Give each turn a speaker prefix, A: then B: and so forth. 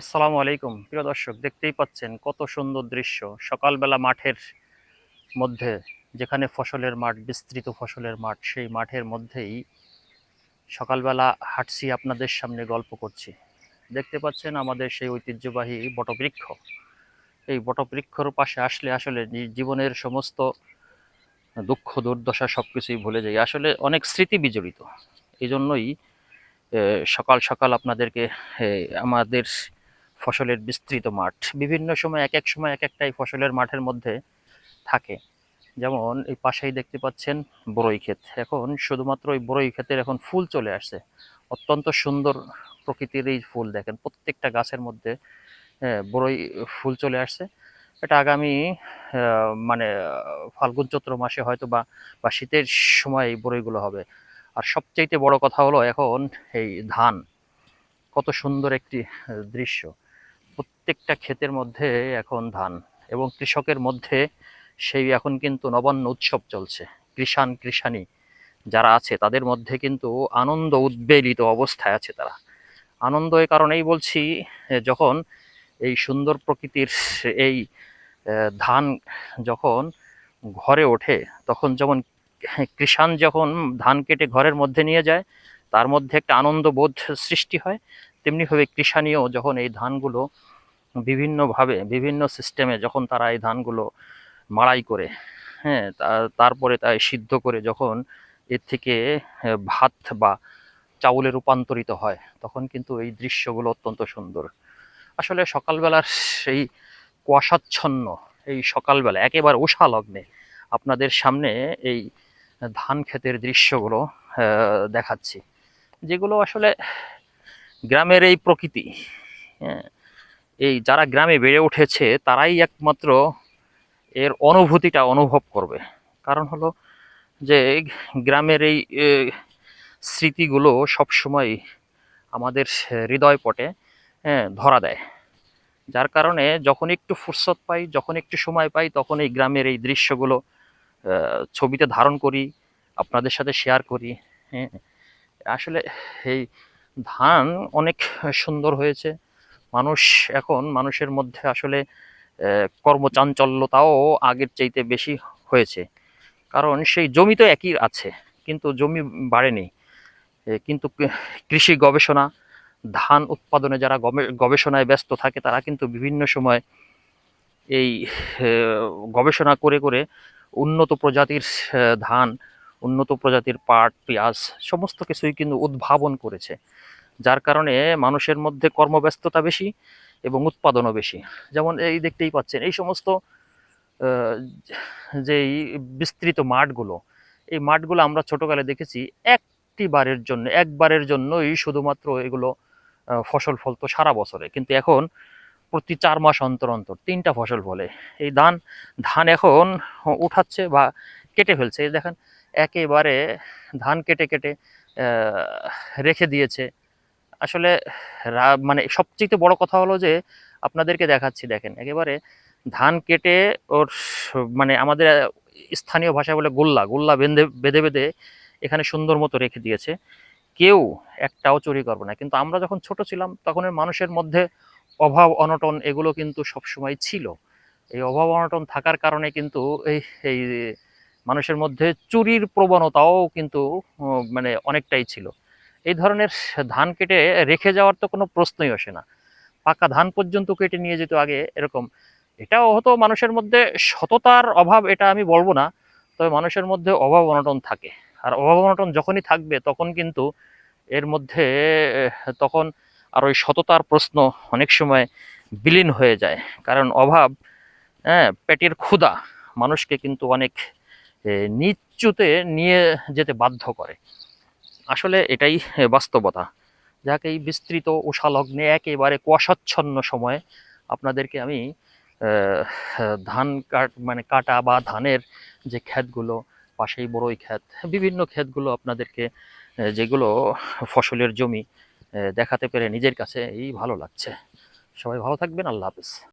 A: আসসালামু আলাইকুম। প্রিয় দর্শক, দেখতেই পাচ্ছেন কত সুন্দর দৃশ্য। সকালবেলা মাঠের মধ্যে, যেখানে ফসলের মাঠ, বিস্তৃত ফসলের মাঠ, সেই মাঠের মধ্যেই সকালবেলা হাঁটছি আপনাদের সামনে গল্প করছি। দেখতে পাচ্ছেন আমাদের সেই ঐতিহ্যবাহী বটবৃক্ষ। এই বটবৃক্ষর পাশে আসলে আসলে জীবনের সমস্ত দুঃখ, দুর্দশা সব কিছুই ভুলে যাই। আসলে অনেক স্মৃতি বিজড়িত। এই জন্যই সকাল সকাল আপনাদেরকে আমাদের ফসলের বিস্তৃত মাঠ। বিভিন্ন সময় এক এক সময় এক একটা এই ফসলের মাঠের মধ্যে থাকে। যেমন এই পাশেই দেখতে পাচ্ছেন বড়ই ক্ষেত। এখন শুধুমাত্র ওই বড়ই ক্ষেতের এখন ফুল চলে আসছে। অত্যন্ত সুন্দর প্রকৃতির এই ফুল দেখেন। প্রত্যেকটা গাছের মধ্যে বড়ই ফুল চলে আসছে। এটা আগামী মানে ফাল্গুন চৈত্র মাসে হয়তো বা বা শীতের সময় এই বড়ইগুলো হবে। আর সবচাইতে বড় কথা হলো এখন এই ধান। কত সুন্দর একটি দৃশ্য। প্রত্যেকটা ক্ষেতের মধ্যে এখন ধান এবং কৃষকের মধ্যে সেই এখন কিন্তু নবান্ন উৎসব চলছে। কৃষাণ, কৃষাণী যারা আছে, তাদের মধ্যে কিন্তু আনন্দ উদ্বেলিত অবস্থায় আছে তারা। আনন্দ এই কারণেই বলছি যখন এই সুন্দর প্রকৃতির এই ধান যখন ঘরে ওঠে, তখন যেমন কৃষাণ যখন ধান কেটে ঘরের মধ্যে নিয়ে যায়, তার মধ্যে একটা আনন্দবোধ সৃষ্টি হয়। তেমনিভাবে কৃষাণীয় যখন এই ধানগুলো বিভিন্নভাবে, বিভিন্ন সিস্টেমে যখন তারা এই ধানগুলো মাড়াই করে হ্যাঁ তারপরে তাই সিদ্ধ করে যখন এর থেকে ভাত বা চাউলে রূপান্তরিত হয়, তখন কিন্তু এই দৃশ্যগুলো অত্যন্ত সুন্দর। আসলে সকালবেলার সেই কুয়াশাচ্ছন্ন, এই সকালবেলা, একেবারে উষা লগ্নে আপনাদের সামনে এই ধান ক্ষেতের দৃশ্যগুলো দেখাচ্ছি। যেগুলো আসলে গ্রামের এই প্রকৃতি। হ্যাঁ এই যারা গ্রামে বেড়ে উঠেছে তারাই একমাত্র এর অনুভূতিটা অনুভব করবে। কারণ হলো যে গ্রামের এই স্মৃতিগুলো সবসময় আমাদের হৃদয় পটে হ্যাঁ, ধরা দেয়। যার কারণে যখন একটু ফুরসত পাই যখন একটু সময় পাই তখন এই গ্রামের এই দৃশ্যগুলো ছবিতে ধারণ করি আপনাদের সাথে শেয়ার করি। হ্যাঁ আসলে এই ধান অনেক সুন্দর হয়েছে। মানুষ এখন মানুষের মধ্যে আসলে কর্মচাঞ্চল্যতাও আগের চাইতে বেশি হয়েছে। কারণ সেই জমি তো একই আছে, কিন্তু জমি বাড়েনি। কিন্তু কৃষি গবেষণা, ধান উৎপাদনে যারা গবে- গবেষণায় ব্যস্ত থাকে, তারা কিন্তু বিভিন্ন সময় এই গবেষণা করে করে উন্নত প্রজাতির ধান উন্নত প্রজাতির পাট, পেঁয়াজ, সমস্ত কিছুই কিন্তু উদ্ভাবন করেছে। যার কারণে মানুষের মধ্যে কর্মব্যস্ততা বেশি এবং উৎপাদনও বেশি। যেমন এই দেখতেই পাচ্ছেন, এই সমস্ত যেই বিস্তৃত মাঠগুলো, এই মাঠগুলো আমরা ছোটোকালে দেখেছি একটি বারের জন্য, একবারের জন্যই শুধুমাত্র এগুলো ফসল ফলতো সারা বছরে। কিন্তু এখন প্রতি চার মাস অন্তর অন্তর তিনটা ফসল ফলে। এই ধান ধান এখন উঠাচ্ছে বা কেটে ফেলছে। দেখেন একেবারে ধান কেটে কেটে রেখে দিয়েছে। আসলে মানে সবচেয়ে বড় কথা হলো যে, আপনাদেরকে দেখাচ্ছি, দেখেন, একেবারে ধান কেটে ওর মানে আমাদের স্থানীয় ভাষায় বলে গোল্লা গোল্লা বেঁধে বেঁধে বেঁধে এখানে সুন্দর মতো রেখে দিয়েছে। কেউ একটাও চুরি করবে না। কিন্তু আমরা যখন ছোট ছিলাম, তখন মানুষের মধ্যে অভাব, অনটন এগুলো কিন্তু সবসময় ছিল। এই অভাব, অনটন থাকার কারণে কিন্তু এই এই মানুষের মধ্যে চুরির প্রবণতাও কিন্তু মানে অনেকটাই ছিল। এই ধরনের ধান কেটে রেখে যাওয়ার তো কোনো প্রশ্নই আসে না। পাকা ধান পর্যন্ত কেটে নিয়ে যেত আগে এরকম। এটাও হতো মানুষের মধ্যে সততার অভাব, এটা আমি বলব না, তবে মানুষের মধ্যে অভাব অনটন থাকে। আর অভাব অনটন যখনই থাকবে, তখন কিন্তু এর মধ্যে তখন আর ওই সততার প্রশ্ন অনেক সময় বিলীন হয়ে যায়। কারণ অভাব হ্যাঁ পেটের ক্ষুধা, মানুষকে কিন্তু অনেক নিচুতে নিয়ে যেতে বাধ্য করে। আসলে এটাই বাস্তবতা। যাকে এই বিস্তৃত উষালগ্নে একেবারে কুয়াশাচ্ছন্ন সময়ে আপনাদেরকে আমি ধান কাট মানে কাটা বা ধানের যে ক্ষেতগুলো, পাশেই বড়ই ক্ষেত, বিভিন্ন ক্ষেতগুলো আপনাদেরকে যেগুলো ফসলের জমি দেখাতে পেরে নিজের কাছে এই ভালো লাগছে। সবাই ভালো থাকবেন, আল্লাহ হাফেজ।